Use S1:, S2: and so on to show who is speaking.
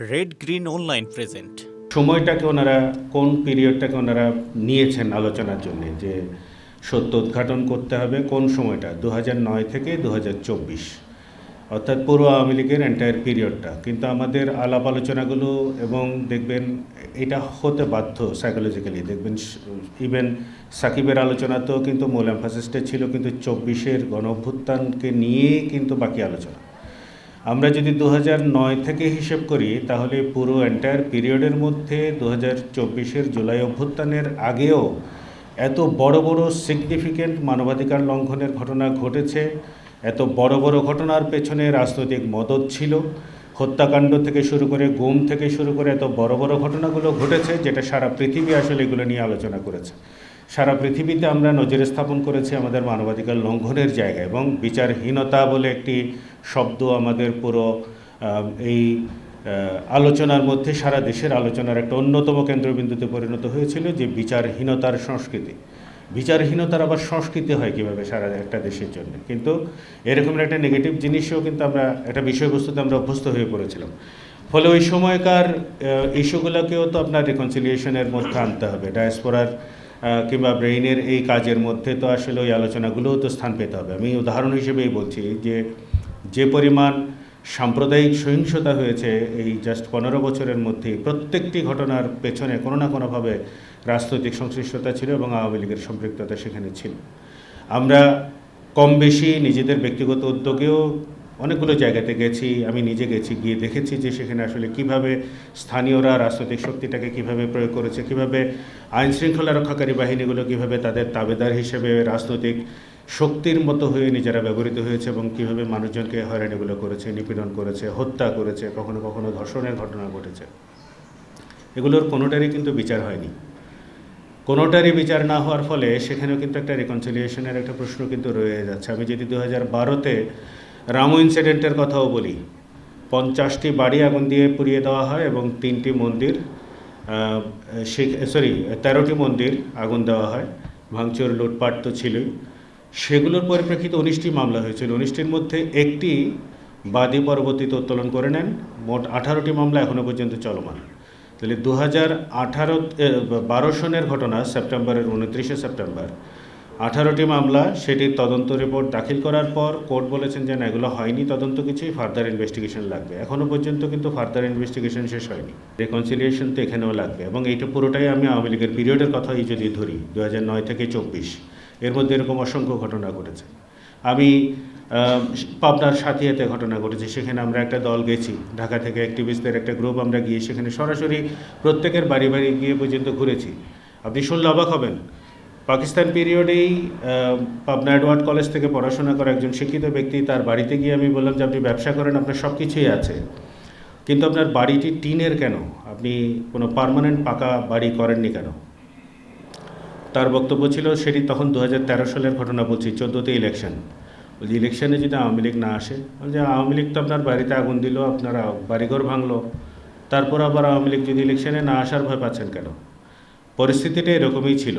S1: Red green online present
S2: সময়টাকে ওনারা কোন পিরিয়ডটাকে ওনারা নিয়েছেন আলোচনার জন্য? যে সত্য উদ্ঘাটন করতে হবে কোন সময়টা? দু নয় থেকে দু হাজার চব্বিশ। অর্থাৎ পুরো আওয়ামী লীগের এন্টায়ার পিরিয়ডটা কিন্তু আমাদের আলাপ আলোচনাগুলো এবং দেখবেন এটা হতে বাধ্য সাইকোলজিক্যালি দেখবেন ইভেন সাকিবের আলোচনাতেও কিন্তু মূল এমফাসিসটা ছিল কিন্তু চব্বিশের গণ নিয়েই কিন্তু বাকি আলোচনা। আমরা যদি দু নয় থেকে হিসেব করি, তাহলে পুরো এন্টায়ার পিরিয়ডের মধ্যে দু হাজার জুলাই অভ্যুত্থানের আগেও এত বড় বড় সিগনিফিক্যান্ট মানবাধিকার লঙ্ঘনের ঘটনা ঘটেছে, এত বড় বড় ঘটনার পেছনে রাজনৈতিক মদত ছিল, হত্যাকাণ্ড থেকে শুরু করে গুম থেকে শুরু করে এত বড় বড় ঘটনাগুলো ঘটেছে, যেটা সারা পৃথিবী আসলে এগুলো নিয়ে আলোচনা করেছে। সারা পৃথিবীতে আমরা নজরে স্থাপন করেছি আমাদের মানবাধিকার লঙ্ঘনের জায়গা এবং বিচারহীনতা বলে একটি শব্দ আমাদের পুরো এই আলোচনার মধ্যে সারা দেশের আলোচনার একটা অন্যতম কেন্দ্রবিন্দুতে পরিণত হয়েছিল যে বিচারহীনতার সংস্কৃতি। বিচারহীনতার আবার সংস্কৃতি হয় কীভাবে সারা একটা দেশের জন্য? কিন্তু এরকম একটা নেগেটিভ জিনিসও কিন্তু আমরা, একটা বিষয়বস্তুতে আমরা অভ্যস্ত হয়ে পড়েছিলাম। ফলে ওই সময়কার ইস্যুগুলোকেও তো আপনার রিকনসিলিয়েশনের মধ্যে আনতে হবে। ডায়াসপোরার কিংবা ব্রেইনের এই কাজের মধ্যে তো আসলে ওই আলোচনাগুলোও তো স্থান পেতে হবে। আমি উদাহরণ হিসেবেই বলছি যে যে পরিমাণ সাম্প্রদায়িক সহিংসতা হয়েছে এই জাস্ট পনেরো বছরের মধ্যে প্রত্যেকটি ঘটনার পেছনে কোনো না কোনোভাবে রাজনৈতিক সংশ্লিষ্টতা ছিল এবং আওয়ামী লীগের সম্পৃক্ততা সেখানে ছিল। আমরা কম বেশি নিজেদের ব্যক্তিগত উদ্যোগেও অনেকগুলো জায়গাতে গেছি, আমি নিজে গেছি, গিয়ে দেখেছি যে সেখানে আসলে কীভাবে স্থানীয়রা রাজনৈতিক শক্তিটাকে কীভাবে প্রয়োগ করেছে, কীভাবে আইন শৃঙ্খলা রক্ষাকারী বাহিনীগুলো কীভাবে তাদের তাবেদার হিসেবে রাজনৈতিক শক্তির মতো হয়ে নিজেরা ব্যবহৃত হয়েছে এবং কীভাবে মানুষজনকে হয়রানিগুলো করেছে, নিপীড়ন করেছে, হত্যা করেছে, কখনো কখনো ধর্ষণের ঘটনা ঘটেছে। এগুলোর কোনোটারই কিন্তু বিচার হয়নি। কোনোটারই বিচার না হওয়ার ফলে সেখানেও কিন্তু একটা রিকনসিলিয়েশনের একটা প্রশ্ন কিন্তু রয়ে যাচ্ছে। আমি যদি দু হাজার বারোতে রামু ইনসিডেন্টের কথাও বলি। পঞ্চাশটি বাড়ি আগুন দিয়ে পুড়িয়ে দেওয়া হয় এবং তিনটি মন্দির সরি তেরোটি মন্দির আগুন দেওয়া হয়। ভাঙচুর, লুটপাট তো ছিলই। সেগুলোর পরিপ্রেক্ষিতে উনিশটি মামলা হয়েছিল। উনিশটির মধ্যে একটি বাদী পরবর্তীতে উত্তোলন করে নেন। মোট আঠারোটি মামলা এখনও পর্যন্ত চলমান। তাহলে দু হাজার আঠারো বারো সনের ঘটনা সেপ্টেম্বরের উনত্রিশে সেপ্টেম্বর। আঠারোটি মামলা, সেটির তদন্ত রিপোর্ট দাখিল করার পর কোর্ট বলেছেন যে এগুলো হয়নি, তদন্ত কিছুই ফার্দার ইনভেস্টিগেশন লাগবে। এখনও পর্যন্ত কিন্তু ফার্দার ইনভেস্টিগেশন শেষ হয়নি। রেকনসিলিয়েশন তো এখানেও লাগবে এবং এইটা পুরোটাই আমি আওয়ামী লীগের পিরিয়ডের কথাই যদি ধরি দু নয় থেকে চব্বিশ, এর মধ্যে এরকম অসংখ্য ঘটনা ঘটেছে। আমি পাবনার সাথিয়াতে ঘটনা ঘটেছে, সেখানে আমরা একটা দল গেছি, ঢাকা থেকে অ্যাক্টিভিস্টদের একটা গ্রুপ আমরা গিয়ে সেখানে সরাসরি প্রত্যেকের বাড়ি বাড়ি গিয়ে পর্যন্ত ঘুরেছি। আপনি শুনলে অবাক হবেন পাকিস্তান পিরিয়ডেই পাবনা অ্যাডওয়ার্ড কলেজ থেকে পড়াশোনা করা একজন শিক্ষিত ব্যক্তি, তার বাড়িতে গিয়ে আমি বললাম যে, আপনি ব্যবসা করেন, আপনার সব কিছুই আছে। কিন্তু আপনার বাড়িটি টিনের কেন? আপনি কোনো পার্মানেন্ট পাকা বাড়ি করেননি কেন? তার বক্তব্য ছিল, সেটি তখন দু হাজার তেরো সালের ঘটনা বলছি, চোদ্দোতে ইলেকশন বলছি ইলেকশনে যদি আওয়ামী লীগ না আসে? বলছে, আওয়ামী লীগ তো আপনার বাড়িতে আগুন দিল, আপনারা বাড়িঘর ভাঙলো। তারপর আবার আওয়ামী লীগ যদি ইলেকশনে না আসার ভয় পাচ্ছেন কেন? পরিস্থিতিটা এরকমই ছিল।